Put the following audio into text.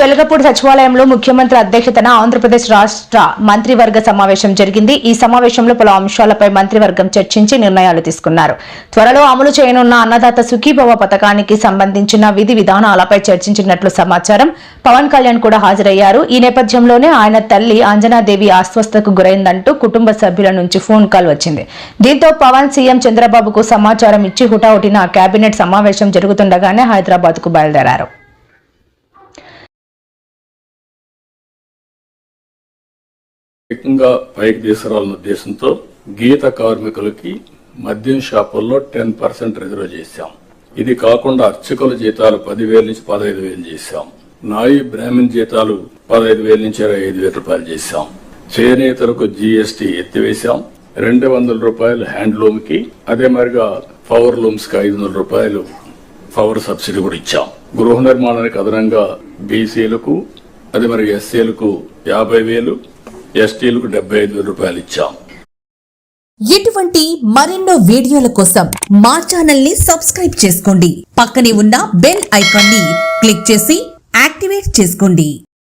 వెలగపూడి సచివాలయంలో ముఖ్యమంత్రి అధ్యక్షతన ఆంధ్రప్రదేశ్ రాష్ట్ర మంత్రివర్గ సమావేశం జరిగింది. ఈ సమావేశంలో పలు అంశాలపై మంత్రివర్గం చర్చించి నిర్ణయాలు తీసుకున్నారు. త్వరలో అమలు చేయనున్న అన్నదాత సుఖీభవ పథకానికి సంబంధించిన విధి విధానాలపై చర్చించినట్లు సమాచారం. పవన్ కళ్యాణ్ కూడా హాజరయ్యారు. ఈ నేపథ్యంలోనే ఆయన తల్లి అంజనాదేవి అస్వస్థకు గురైందంటూ కుటుంబ సభ్యుల నుంచి ఫోన్ కాల్ వచ్చింది. దీంతో పవన్ సీఎం చంద్రబాబుకు సమాచారం ఇచ్చి హుటాహుటిన కేబినెట్ సమావేశం జరుగుతుండగానే హైదరాబాద్కు బయలుదేరారు. ఏకంగా పైకి తీసుకురావాలన్న ఉద్దేశంతో గీత కార్మికులకి మద్యం షాపుల్లో టెన్ పర్సెంట్ రిజర్వ్ చేశాం. ఇది కాకుండా అర్చకుల జీతాలు పదివేల నుంచి పదహైదు వేలు చేశాం. నాయి బ్రాహ్మణ్ జీతాలు పదహైదు వేల నుంచి ఇరవై ఐదు వేల రూపాయలు చేశాం. చేనేతలకు జీఎస్టీ ఎత్తివేశాం. రెండు వందల రూపాయలు హ్యాండ్లూమ్కి అదే మాదిరిగా పవర్ లూమ్స్కి ఐదు వందల రూపాయలు పవర్ సబ్సిడీ కూడా ఇచ్చాం. గృహ నిర్మాణానికి అదనంగా బీసీలకు అదే మరి ఎస్సీలకు యాభై వేలు ఎస్టీలకు డెబ్బై ఐదు వేల రూపాయలు ఇచ్చాం. ఇటువంటి మరెన్నో వీడియోల కోసం మా ఛానల్ని సబ్స్క్రైబ్ చేసుకోండి. పక్కనే ఉన్న బెల్ ఐకాన్ని క్లిక్ చేసి యాక్టివేట్ చేసుకోండి.